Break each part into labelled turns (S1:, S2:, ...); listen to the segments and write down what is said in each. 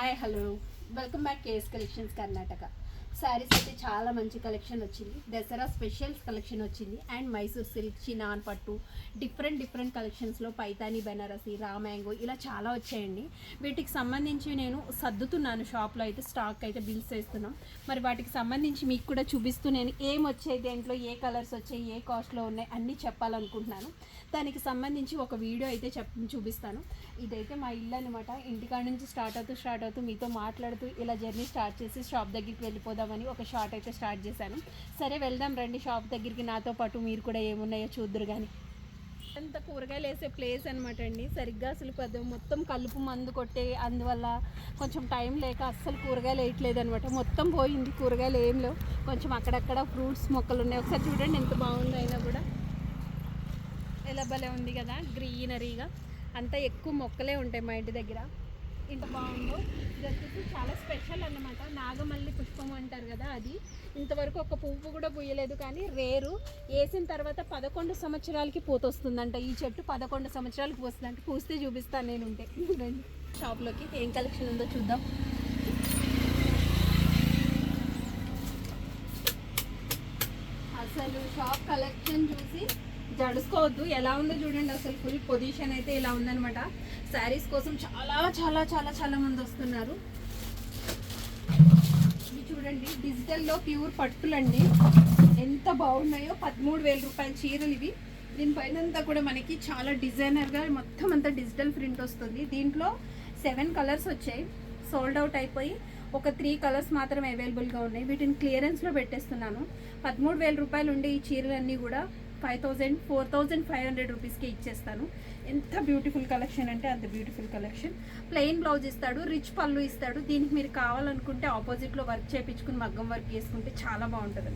S1: Hi hello welcome back K collection Karnataka sarees అయితే చాలా మంచి కలెక్షన్ వచ్చింది. దసరా స్పెషల్స్ కలెక్షన్ వచ్చింది. అండ్ మైసూర్ సిల్క్ చినాన్ పట్టు డిఫరెంట్ డిఫరెంట్ కలెక్షన్స్లో పైతాని బెనారసి రామ్యాంగో ఇలా చాలా వచ్చాయండి. వీటికి సంబంధించి నేను సర్దుతున్నాను షాప్లో అయితే స్టాక్ అయితే బిల్స్ వేస్తున్నాం మరి వాటికి సంబంధించి మీకు కూడా చూపిస్తూ నేను ఏం వచ్చాయి దేంట్లో ఏ కలర్స్ వచ్చాయి ఏ కాస్ట్లో ఉన్నాయి అన్నీ చెప్పాలనుకుంటున్నాను. దానికి సంబంధించి ఒక వీడియో అయితే చెప్ చూపిస్తాను. ఇదైతే మా ఇల్లు అనమాట ఇంటికాడ నుంచి స్టార్ట్ అవుతూ స్టార్ట్ అవుతూ మీతో మాట్లాడుతూ ఇలా జర్నీ స్టార్ట్ చేసి షాప్ దగ్గరికి వెళ్ళిపోదాం వెళ్ళిపోదామని ఒక షార్ట్ అయితే స్టార్ట్ చేశాను. సరే వెళ్దాం రండి. షాప్ దగ్గరికి నాతో పాటు మీరు కూడా ఏమున్నాయో చూద్దరు కానీ అంత కూరగాయలు వేసే ప్లేస్ అనమాట అండి. సరిగ్గా అసలు పెద్ద మొత్తం కలుపు మందు కొట్టే అందువల్ల కొంచెం టైం లేక అస్సలు కూరగాయలు వేయట్లేదు అనమాట మొత్తం పోయింది కూరగాయలు ఏం లేవు. కొంచెం అక్కడక్కడ ఫ్రూట్స్ మొక్కలు ఉన్నాయి. ఒకసారి చూడండి ఎంత బాగుంది అయినా కూడా. ఎలా భలే ఉంది కదా గ్రీనరీగా. అంతా ఎక్కువ మొక్కలే ఉంటాయి మా ఇంటి దగ్గర. ఇంత బాగుందో. ఇది వచ్చేసి చాలా స్పెషల్ అన్నమాట. నాగమల్లి పుష్పం అంటారు కదా అది. ఇంతవరకు ఒక పువ్వు కూడా పూయలేదు కానీ రేరు. వేసిన తర్వాత పదకొండు సంవత్సరాలకి పూత వస్తుందంట. ఈ చెట్టు పదకొండు సంవత్సరాలకి పూస్తుందంట. పూస్తే చూపిస్తాను నేను ఉంటే రండి. షాప్లోకి ఏం కలెక్షన్ ఉందో చూద్దాం. అసలు షాప్ కలెక్షన్ చూసి జడుసుకోవద్దు ఎలా ఉందో చూడండి అసలు ఫుల్ పొజిషన్ అయితే ఇలా ఉందనమాట శారీస్ కోసం చాలా చాలా చాలా చాలా మంది వస్తున్నారు. ఇవి చూడండి డిజిటల్లో ప్యూర్ పట్టులండి. ఎంత బాగున్నాయో పదమూడు వేల రూపాయల చీరలు ఇవి. దీనిపైన అంతా కూడా మనకి చాలా డిజైనర్గా మొత్తం అంతా డిజిటల్ ప్రింట్ వస్తుంది. దీంట్లో సెవెన్ కలర్స్ వచ్చాయి. సోల్డ్ అవుట్ అయిపోయి ఒక త్రీ కలర్స్ మాత్రం అవైలబుల్గా ఉన్నాయి. వీటిని క్లియరెన్స్లో పెట్టేస్తున్నాను. పదమూడు వేల రూపాయలు ఉండే ఈ చీరలన్నీ కూడా five thousand four thousand five hundred రూపీస్కి ఇచ్చేస్తాను. ఎంత బ్యూటిఫుల్ కలెక్షన్ అంటే అంత బ్యూటిఫుల్ కలెక్షన్. ప్లెయిన్ బ్లౌజ్ ఇస్తాడు రిచ్ పళ్ళు ఇస్తాడు. దీనికి మీరు కావాలనుకుంటే ఆపోజిట్లో వర్క్ చేయించుకుని మగ్గం వర్క్ చేసుకుంటే చాలా బాగుంటుంది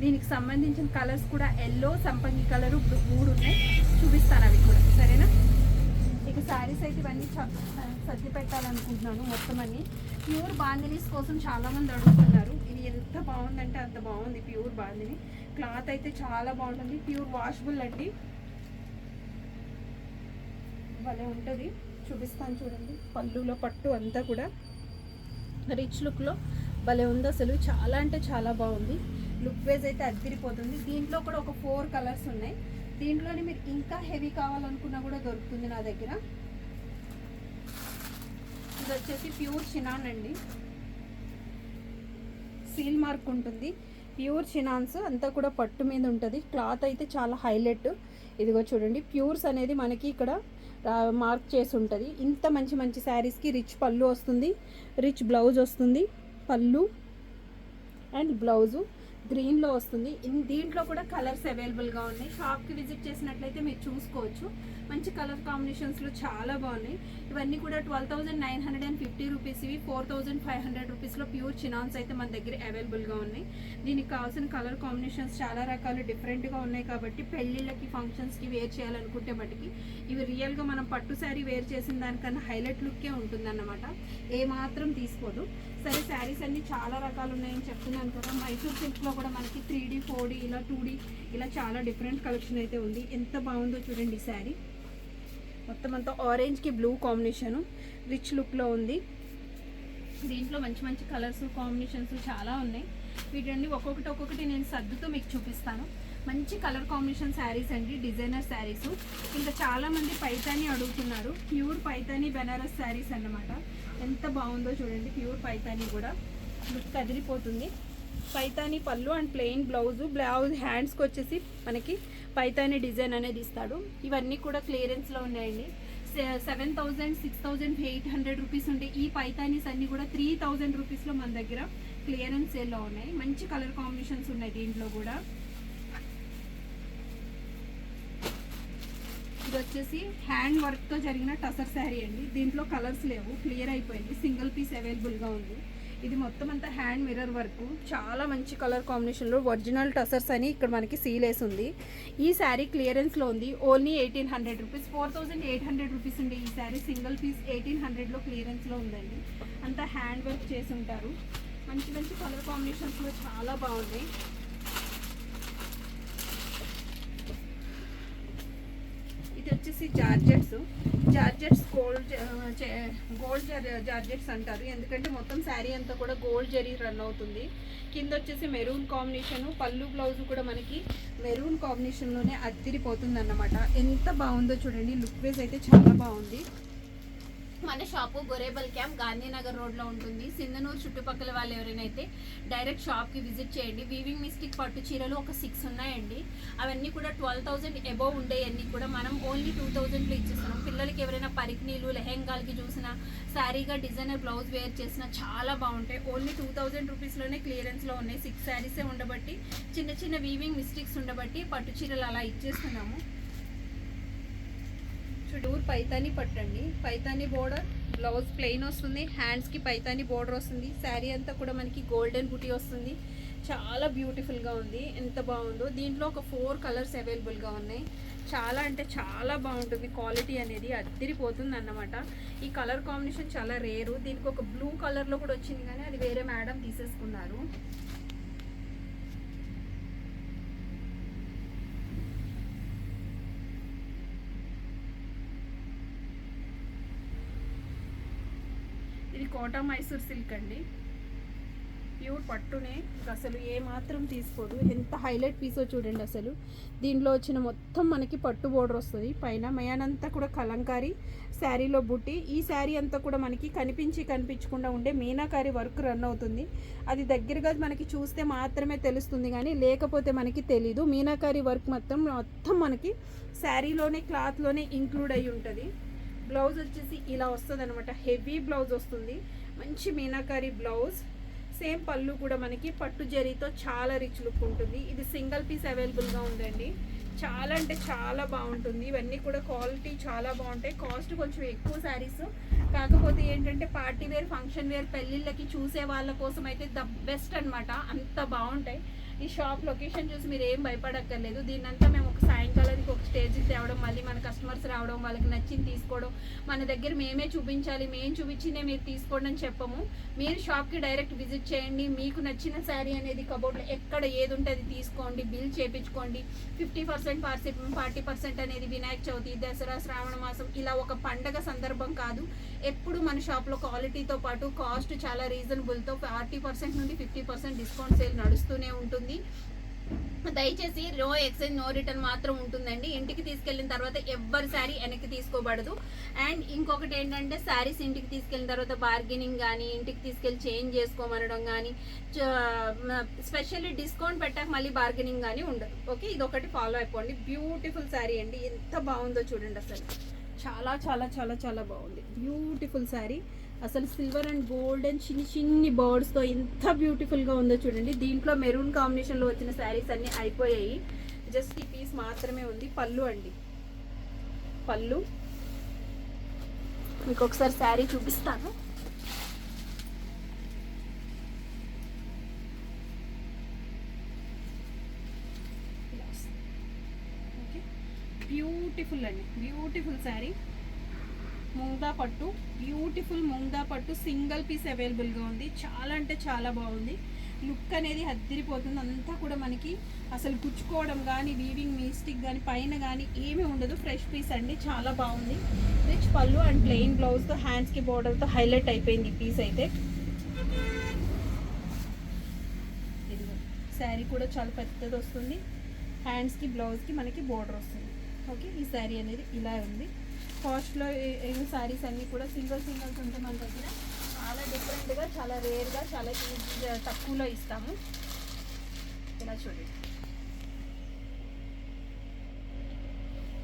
S1: దీనికి సంబంధించిన కలర్స్ కూడా ఎల్లో సంపంగి కలరు మూడు ఉన్నాయి. చూపిస్తాను అవి కూడా. సరేనా? ఇక శారీస్ అయితే ఇవన్నీ చ- సర్ది పెట్టాలనుకుంటున్నాను మొత్తం అన్ని. ప్యూర్ బాందినీస్ కోసం చాలామంది అడుగుతున్నారు. ఇది ఎంత బాగుందంటే అంత బాగుంది ప్యూర్ బాందిని. క్లాత్ అయితే చాలా బాగుంటుంది. ప్యూర్ వాషబుల్ అండి. భలే ఉంటుంది. చూపిస్తాను చూడండి. పళ్ళులో పట్టు అంతా కూడా. రిచ్ లుక్లో భలే ఉంది అసలు. చాలా అంటే చాలా బాగుంది. లుక్ వేజ్ అయితే అదిరిపోతుంది. దీంట్లో కూడా ఒక ఫోర్ కలర్స్ ఉన్నాయి. దీంట్లోనే మీరు ఇంకా హెవీ కావాలనుకున్నా కూడా దొరుకుతుంది నా దగ్గర. ఇది వచ్చేసి ప్యూర్ చినాన్ అండి. సీల్ మార్క్ ఉంటుంది. ప్యూర్ చినాన్స్ అంతా కూడా పట్టు మీద ఉంటుంది. క్లాత్ అయితే చాలా హైలైట్. ఇదిగో చూడండి ప్యూర్స్ అనేది మనకి ఇక్కడ మార్క్ చేసి ఉంటుంది. ఇంత మంచి మంచి శారీస్కి రిచ్ పళ్ళు వస్తుంది. రిచ్ బ్లౌజ్ వస్తుంది. పళ్ళు అండ్ బ్లౌజు గ్రీన్లో వస్తుంది. దీంట్లో కూడా కలర్స్ అవైలబుల్గా ఉన్నాయి. షాప్కి విజిట్ చేసినట్లయితే మీరు చూసుకోవచ్చు. మంచి కలర్ కాంబినేషన్స్లో చాలా బాగున్నాయి. ఇవన్నీ కూడా twelve thousand nine hundred and fifty rupees ఇవి. ఫోర్ థౌసండ్ ఫైవ్ హండ్రెడ్ రూపీస్లో ప్యూర్ చినాన్స్ అయితే మన దగ్గర అవైలబుల్గా ఉన్నాయి. దీనికి కావాల్సిన కలర్ కాంబినేషన్స్ చాలా రకాలు డిఫరెంట్గా ఉన్నాయి కాబట్టి పెళ్ళిళ్ళకి ఫంక్షన్స్కి వేర్ చేయాలనుకుంటే మటుకి ఇవి రియల్గా మనం పట్టు శారీ వేర్ చేసిన దానికన్నా హైలైట్ లుక్కే ఉంటుందన్నమాట. ఏ మాత్రం తీసుకోదు. సరే శారీస్ అన్ని చాలా రకాలు ఉన్నాయని చెప్తున్నాను కదా. మైసూర్ సిల్క్లో కూడా మనకి త్రీ డీ ఫోర్ డీ ఇలా టూ డీ ఇలా చాలా డిఫరెంట్ కలెక్షన్ అయితే ఉంది. ఎంత బాగుందో చూడండి ఈ శారీ. మొత్తం అంతా ఆరెంజ్కి బ్లూ కాంబినేషను రిచ్ లుక్లో ఉంది. దీంట్లో మంచి మంచి కలర్స్ కాంబినేషన్స్ చాలా ఉన్నాయి. వీటన్ని ఒక్కొక్కటి ఒక్కొక్కటి నేను సర్దుతూ మీకు చూపిస్తాను. మంచి కలర్ కాంబినేషన్ శారీస్ అండి డిజైనర్ శారీస్ ఇంకా చాలామంది పైతాని అడుగుతున్నారు. ప్యూర్ పైతాని బెనారస్ శారీస్ అన్నమాట. ఎంత బాగుందో చూడండి ప్యూర్ పైతాని కూడా. లుక్ కదిలిపోతుంది. పైతాని పళ్ళు అండ్ ప్లెయిన్ బ్లౌజు బ్లౌజ్ హ్యాండ్స్కి వచ్చేసి మనకి పైతాని డిజైన్ అనేది ఇస్తాడు. ఇవన్నీ కూడా క్లియరెన్స్లో ఉన్నాయండి. Seven thousand six thousand eight hundred rupees ఉంటే ఈ పైతానీస్ అన్ని కూడా త్రీ థౌజండ్ రూపీస్లో మన దగ్గర క్లియరెన్స్ సేల్లో ఉన్నాయి. మంచి కలర్ కాంబినేషన్స్ ఉన్నాయి దీంట్లో కూడా. ఇది వచ్చేసి హ్యాండ్ వర్క్తో జరిగిన టసర్ శారీ అండి. దీంట్లో కలర్స్ లేవు. క్లియర్ అయిపోయింది. సింగిల్ పీస్ అవైలబుల్గా ఉంది. ఇది మొత్తం అంతా హ్యాండ్ మిర్రర్ వర్క్. చాలా మంచి కలర్ కాంబినేషన్లో ఒరిజినల్ టసర్స్ అని ఇక్కడ మనకి సీల్ వేసి ఉంది. ఈ శారీ క్లియరెన్స్లో ఉంది. Only eighteen hundred rupees four thousand eight hundred rupees ఉండే ఈ శారీ సింగిల్ పీస్ ఎయిటీన్ హండ్రెడ్లో క్లియరెన్స్లో ఉందండి. అంతా హ్యాండ్ వర్క్ చేసి ఉంటారు. మంచి మంచి కలర్ కాంబినేషన్స్లో చాలా బాగున్నాయి ఇది వచ్చేసి georgettes georgettes gold gold georgettes అంటారు. ఎందుకంటే మొత్తం శారీ అంతా కూడా గోల్డ్ జరీ రన్ అవుతుంది. కింద వచ్చేసి మెరూన్ కాంబినేషన్ పళ్ళు బ్లౌజ్ కూడా మనకి మెరూన్ కాంబినేషన్లోనే అద్దిరిపోతుంది అన్నమాట ఎంత బాగుందో చూడండి. లుక్ వేస్ అయితే చాలా బాగుంది.
S2: మన షాపు గొరేబల్ క్యాంప్ గాంధీనగర్ రోడ్లో ఉంటుంది. సింధనూరు చుట్టుపక్కల వాళ్ళు ఎవరైనా అయితే డైరెక్ట్ షాప్కి విజిట్ చేయండి. వీవింగ్ మిస్టిక్ పట్టు చీరలు ఒక సిక్స్ ఉన్నాయండి. అవన్నీ కూడా ట్వెల్వ్ థౌసండ్ అబోవ్ ఉండేవన్నీ కూడా. మనం ఓన్లీ టూ థౌసండ్లో ఇచ్చేస్తున్నాం. పిల్లలకి ఎవరైనా పరికినీలు లెహెంగాలకి చూసిన శారీగా డిజైనర్ బ్లౌజ్ వేర్ చేసిన చాలా బాగుంటాయి. ఓన్లీ టూ థౌజండ్ రూపీస్లోనే క్లియరెన్స్లో ఉన్నాయి. సిక్స్ శారీసే ఉండబట్టి చిన్న చిన్న వీవింగ్ మిస్టేక్స్ ఉండబట్టి పట్టు చీరలు అలా ఇచ్చేస్తున్నాము.
S1: చుడూర్ పైతాని పట్టండి. పైతాని బోర్డర్ బ్లౌజ్ ప్లెయిన్ వస్తుంది. హ్యాండ్స్కి పైతాని బోర్డర్ వస్తుంది. శారీ అంతా కూడా మనకి గోల్డెన్ బుటీ వస్తుంది. చాలా బ్యూటిఫుల్గా ఉంది. ఎంత బాగుందో. దీంట్లో ఒక ఫోర్ కలర్స్ అవైలబుల్గా ఉన్నాయి. చాలా అంటే చాలా బాగుంటుంది. క్వాలిటీ అనేది అద్దరిపోతుంది అన్నమాట. ఈ కలర్ కాంబినేషన్ చాలా రేరు దీనికి ఒక బ్లూ కలర్లో కూడా వచ్చింది కానీ అది వేరే మేడం తీసేసుకున్నారు ఇది కోట మైసూర్ సిల్క్ అండి. ప్యూర్ పట్టునే. అసలు ఏ మాత్రం తీసుకోదు. ఎంత హైలైట్ పీసో చూడండి అసలు. దీనిలో వచ్చిన మొత్తం మనకి పట్టు బోర్డర్ వస్తుంది. పైన మయానంతా కూడా కలంకారీ శారీలో బుట్టి. ఈ శారీ అంతా కూడా మనకి కనిపించి కనిపించకుండా ఉండే మీనాకారి వర్క్ రన్ అవుతుంది. అది దగ్గరగా మనకి చూస్తే మాత్రమే తెలుస్తుంది కానీ లేకపోతే మనకి తెలీదు. మీనాకారి వర్క్ మొత్తం మొత్తం మనకి శారీలోనే క్లాత్లోనే ఇంక్లూడ్ అయి ఉంటుంది. బ్లౌజ్ వచ్చేసి ఇలా వస్తుంది అనమాట హెవీ బ్లౌజ్ వస్తుంది. మంచి మీనాకారి బ్లౌజ్. సేమ్ పళ్ళు కూడా మనకి పట్టు జరీతో చాలా రిచ్ లుక్ ఉంటుంది. ఇది సింగిల్ పీస్ అవైలబుల్గా ఉందండి. చాలా అంటే చాలా బాగుంటుంది. ఇవన్నీ కూడా క్వాలిటీ చాలా బాగుంటాయి. కాస్ట్ కొంచెం ఎక్కువ శారీస్. కాకపోతే ఏంటంటే పార్టీ వేర్ ఫంక్షన్ వేర్ పెళ్ళిళ్ళకి చూసే వాళ్ళ కోసం అయితే ద బెస్ట్ అన్నమాట. అంత బాగుంటాయి. ఈ షాప్ లొకేషన్ చూసి మీరు ఏం భయపడక్కర్లేదు. దీన్నంతా మేము ఒక సాయంకాలానికి ఒక స్టేజ్కి తేవడం మళ్ళీ మన కస్టమర్స్ రావడం వాళ్ళకి నచ్చింది తీసుకోవడం మన దగ్గర మేమే చూపించాలి మేము చూపించిందే మీరు తీసుకోండి అని చెప్పము. మీరు షాప్కి డైరెక్ట్ విజిట్ చేయండి. మీకు నచ్చిన శారీ అనేది కబోర్డ్లో ఎక్కడ ఏది ఉంటే అది తీసుకోండి బిల్ చేపించుకోండి. ఫిఫ్టీ పర్సెంట్ పార్సీ ఫార్టీ పర్సెంట్ అనేది వినాయక చవితి దసరా శ్రావణ మాసం ఇలా ఒక పండగ సందర్భం కాదు. ఎప్పుడు మన షాప్లో క్వాలిటీతో పాటు కాస్ట్ చాలా రీజనబుల్తో ఫార్టీ పర్సెంట్ నుండి ఫిఫ్టీ పర్సెంట్ డిస్కౌంట్ సేల్ నడుస్తూనే ఉంటుంది. దయచేసి నో ఎక్స్చేంజ్ నో రిటర్న్ మాత్రం ఉంటుందండి. ఇంటికి తీసుకెళ్ళిన తర్వాత ఎవ్వరి శారీ వెనక్కి తీసుకోబడదు. అండ్ ఇంకొకటి ఏంటంటే శారీస్ ఇంటికి తీసుకెళ్ళిన తర్వాత బార్గెనింగ్ కానీ ఇంటికి తీసుకెళ్ళి చేంజ్ చేసుకోమనడం కానీ స్పెషల్లీ డిస్కౌంట్ పెట్టాక మళ్ళీ బార్గెనింగ్ కానీ ఉండదు. ఓకే? ఇది ఒకటి ఫాలో అయిపోండి బ్యూటిఫుల్ శారీ అండి. ఎంత బాగుందో చూడండి అసలు. చాలా చాలా చాలా చాలా బాగుంది. బ్యూటిఫుల్ శారీ అసలు సిల్వర్ అండ్ గోల్డ్ అండ్ చిన్ని చిన్ని బర్డ్స్తో ఎంత బ్యూటిఫుల్గా ఉందో చూడండి. దీంట్లో మెరూన్ కాంబినేషన్లో వచ్చిన శారీస్ అన్నీ అయిపోయాయి. జస్ట్ ఈ పీస్ మాత్రమే ఉంది. పళ్ళు అండి. పళ్ళు. మీకు ఒకసారి శారీ చూపిస్తాను. బ్యూటిఫుల్ అండి. బ్యూటిఫుల్ శారీ ముంగా పట్టు. బ్యూటిఫుల్ ముంగా పట్టు. సింగిల్ పీస్ అవైలబుల్గా ఉంది. చాలా అంటే చాలా బాగుంది. లుక్ అనేది అద్దరిపోతుంది. అంతా కూడా మనకి అసలు గుచ్చుకోవడం కానీ వీవింగ్ మిస్టిక్ కానీ పైన కానీ ఏమీ ఉండదు. ఫ్రెష్ పీస్ అండి. చాలా బాగుంది. రిచ్ పళ్ళు అండ్ ప్లెయిన్ బ్లౌజ్తో హ్యాండ్స్కి బోర్డర్తో హైలైట్ అయిపోయింది ఈ పీస్ అయితే. శారీ కూడా చాలా పెద్దది వస్తుంది. హ్యాండ్స్కి బ్లౌజ్కి మనకి బోర్డర్ వస్తుంది. ఓకే ఈ శారీ అనేది ఇలా ఉంది. కాస్ట్లో ఏమి శారీస్ అన్నీ కూడా సింగిల్ సింగిల్స్ ఉంటే మన దగ్గర. చాలా డిఫరెంట్గా చాలా రేర్గా చాలా తక్కువలో ఇస్తాము. ఇలా చూడండి.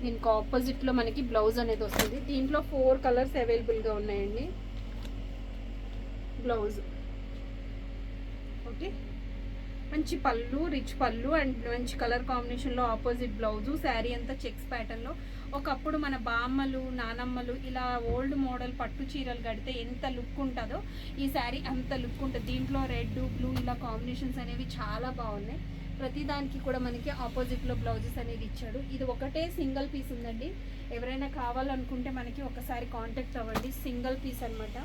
S1: దీనికి ఆపోజిట్లో మనకి బ్లౌజ్ అనేది వస్తుంది. దీంట్లో ఫోర్ కలర్స్ అవైలబుల్గా ఉన్నాయండి. Blouse okay? మంచి పళ్ళు రిచ్ పళ్ళు అండ్ మంచి కలర్ కాంబినేషన్లో ఆపోజిట్ బ్లౌజు శారీ అంతా చెక్స్ ప్యాటర్న్లో. ఒకప్పుడు మన బామ్మలు నానమ్మలు ఇలా ఓల్డ్ మోడల్ పట్టు చీరలు కడితే ఎంత లుక్ ఉంటుందో ఈ శారీ అంత లుక్ ఉంటుంది. దీంట్లో రెడ్ బ్లూ ఇలా కాంబినేషన్స్ అనేవి చాలా బాగున్నాయి. ప్రతిదానికి కూడా మనకి ఆపోజిట్లో బ్లౌజెస్ అనేది ఇచ్చాడు. ఇది ఒకటే సింగిల్ పీస్ ఉందండి. ఎవరైనా కావాలనుకుంటే మనకి ఒకసారి కాంటాక్ట్ అవ్వండి. సింగిల్ పీస్ అనమాట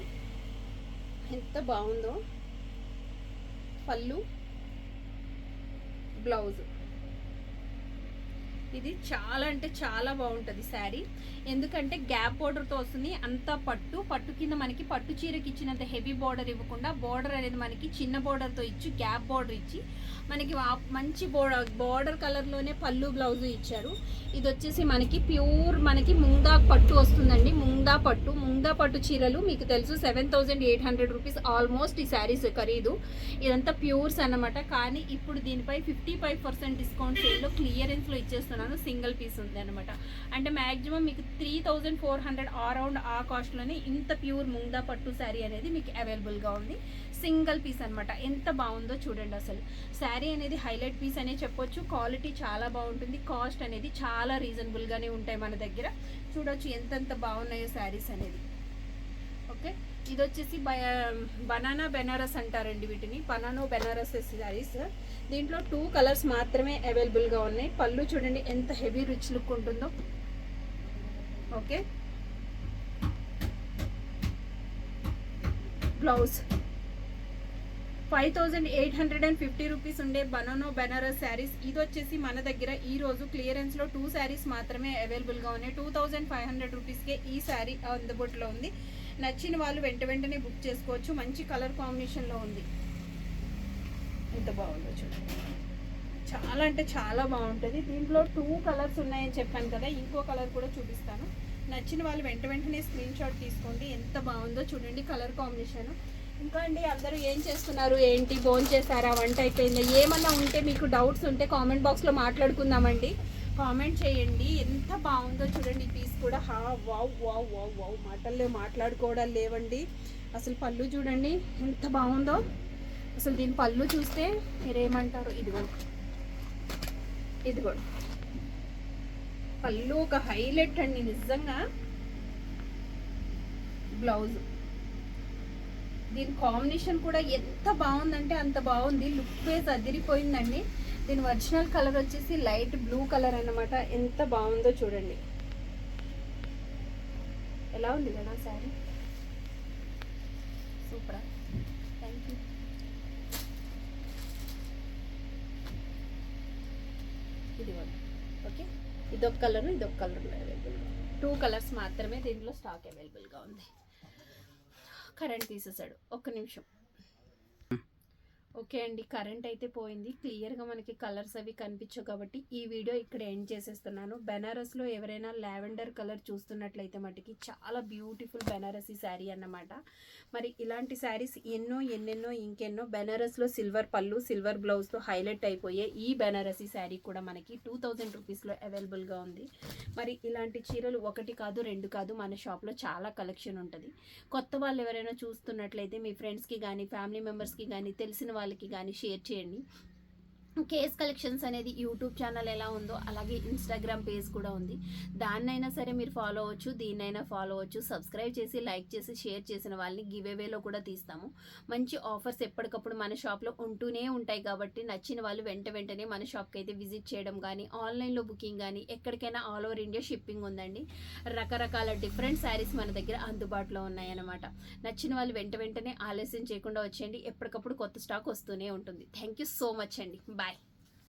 S1: ఎంత బాగుందో. పళ్ళు బ్లౌజ్. ఇది చాలా అంటే చాలా బాగుంటుంది శారీ. ఎందుకంటే గ్యాప్ బోర్డర్తో వస్తుంది అంత పట్టు. పట్టు కింద మనకి పట్టు చీరకి ఇచ్చినంత హెవీ బోర్డర్ ఇవ్వకుండా బోర్డర్ అనేది మనకి చిన్న బోర్డర్తో ఇచ్చి గ్యాప్ బోర్డర్ ఇచ్చి మనకి మంచి బోర్డర్ బోర్డర్ కలర్లోనే పళ్ళు బ్లౌజ్ ఇచ్చారు. ఇది వచ్చేసి మనకి ప్యూర్ మనకి ముంగా పట్టు వస్తుందండి. ముంగా పట్టు ముంగా పట్టు చీరలు మీకు తెలుసు seven thousand eight hundred rupees almost ఈ శారీస్ ఖరీదు. ఇదంతా ప్యూర్స్ అన్నమాట. కానీ ఇప్పుడు దీనిపై ఫిఫ్టీ ఫైవ్ పర్సెంట్ డిస్కౌంట్ సేల్లో క్లియరెన్స్లో ఇచ్చేస్తున్నాను సింగిల్ పీస్ ఉంది అనమాట అంటే మ్యాక్సిమం మీకు three thousand four hundred around ఆ కాస్ట్లోనే ఇంత ప్యూర్ ముందా పట్టు శారీ అనేది మీకు అవైలబుల్గా ఉంది. సింగిల్ పీస్ అన్నమాట. ఎంత బాగుందో చూడండి అసలు. శారీ అనేది హైలైట్ పీస్ అనే చెప్పొచ్చు. క్వాలిటీ చాలా బాగుంటుంది. కాస్ట్ అనేది చాలా రీజనబుల్గానే ఉంటాయి మన దగ్గర. చూడొచ్చు ఎంతెంత బాగున్నాయో శారీస్ అనేది ఓకే? ఇది వచ్చేసి బనానా బెనారస్ అంటారండి వీటిని. బనానో బెనారస్ శారీస్. దీంట్లో టూ కలర్స్ మాత్రమే అవైలబుల్గా ఉన్నాయి. పళ్ళు చూడండి ఎంత హెవీ రిచ్ లుక్ ఉంటుందో. Okay? Blouse. Five thousand eight hundred and fifty rupees ఉండే బనానో బెనారస్ శారీస్. ఇది వచ్చేసి మన దగ్గర ఈ రోజు క్లియరెన్స్లో టూ శారీస్ మాత్రమే అవైలబుల్గా ఉన్నాయి. టూ థౌజండ్ ఫైవ్ హండ్రెడ్ రూపీస్కే ఈ శారీ అందుబాటులో ఉంది. నచ్చిన వాళ్ళు వెంట వెంటనే బుక్ చేసుకోవచ్చు. మంచి కలర్ కాంబినేషన్లో ఉంది. ఎంత బాగుందో చూడండి. చాలా అంటే చాలా బాగుంటుంది. దీంట్లో టూ కలర్స్ ఉన్నాయని చెప్పాను కదా ఇంకో కలర్ కూడా చూపిస్తాను. నచ్చిన వాళ్ళు వెంట వెంటనే స్క్రీన్ షాట్ తీసుకోండి. ఎంత బాగుందో చూడండి కలర్ కాంబినేషన్. ఇంకా అండి అందరూ ఏం చేస్తున్నారు? ఏంటి? ఫోన్ చేశారా? వంట అయిపోయిందా? ఏమన్నా ఉంటే మీకు డౌట్స్ ఉంటే కామెంట్ బాక్స్లో మాట్లాడుకుందామండి. కామెంట్ చేయండి. ఎంత బాగుందో చూడండి పీస్ కూడా. హా వావ్ వావ్ వావ్ వావ్. మాటల్లో మాట్లాడుకోవడం లేవండి. అసలు పళ్ళు చూడండి ఎంత బాగుందో. అసలు దీని పళ్ళు చూస్తే మీరేమంటారు? ఇదిగో. ఇదిగో. పళ్ళు ఒక హైలైట్ అండి నిజంగా. బ్లౌజ్. దీని కాంబినేషన్ కూడా ఎంత బాగుందంటే అంత బాగుంది. లుక్ వేస్ అదిరిపోయిందండి. దీని ఒరిజినల్ కలర్ వచ్చేసి లైట్ బ్లూ కలర్ అన్నమాట. ఎంత బాగుందో చూడండి. ఎలా ఉంది కదా శారీ సూపర్ థ్యాంక్ యూ ఇది ఓకే ఇదొక కలర్ ఇదొక కలర్ అవైలబుల్ టూ కలర్స్ మాత్రమే దీంట్లో స్టాక్ అవైలబుల్గా ఉంది. కరెంట్ తీసేసాడు. ఒక్క నిమిషం. ఓకే అండి. కరెంట్ అయితే పోయింది. క్లియర్గా మనకి కలర్స్ అవి కనిపించవు కాబట్టి ఈ వీడియో ఇక్కడ ఎండ్ చేసేస్తున్నాను. బెనారస్లో ఎవరైనా లావెండర్ కలర్ చూస్తున్నట్లయితే మటుకి చాలా బ్యూటిఫుల్ బెనారసీ శారీ అన్నమాట. మరి ఇలాంటి శారీస్ ఎన్నో ఎన్నెన్నో ఇంకెన్నో బెనారస్లో సిల్వర్ పళ్ళు సిల్వర్ బ్లౌజ్తో హైలైట్ అయిపోయే ఈ బెనారసీ శారీ కూడా మనకి టూ థౌజండ్ రూపీస్లో అవైలబుల్గా ఉంది. మరి ఇలాంటి చీరలు ఒకటి కాదు రెండు కాదు మన షాప్లో చాలా కలెక్షన్ ఉంటుంది. కొత్త వాళ్ళు ఎవరైనా చూస్తున్నట్లయితే మీ ఫ్రెండ్స్కి కానీ ఫ్యామిలీ మెంబర్స్కి కానీ తెలిసిన వాళ్ళు వాళ్ళకి కానీ షేర్ చేయండి. కేస్ కలెక్షన్స్ అనేది యూట్యూబ్ ఛానల్ ఎలా ఉందో అలాగే ఇన్స్టాగ్రామ్ పేజ్ కూడా ఉంది. దాన్నైనా సరే మీరు ఫాలో అవ్వచ్చు దీన్నైనా ఫాలో అవ్వచ్చు. సబ్స్క్రైబ్ చేసి లైక్ చేసి షేర్ చేసిన వాళ్ళని గివ్ అవేలో కూడా తీస్తాము. మంచి ఆఫర్స్ ఎప్పటికప్పుడు మన షాప్లో ఉంటూనే ఉంటాయి కాబట్టి నచ్చిన వాళ్ళు వెంట వెంటనే మన షాప్కి అయితే విజిట్ చేయడం కానీ ఆన్లైన్లో బుకింగ్ కానీ ఎక్కడికైనా ఆల్ ఓవర్ ఇండియా షిప్పింగ్ ఉందండి. రకరకాల డిఫరెంట్ శారీస్ మన దగ్గర అందుబాటులో ఉన్నాయన్నమాట. నచ్చిన వాళ్ళు వెంట వెంటనే ఆలస్యం చేయకుండా వచ్చేయండి. ఎప్పటికప్పుడు కొత్త స్టాక్ వస్తూనే ఉంటుంది. థ్యాంక్ యూ సో మచ్ అండి. బాయ్.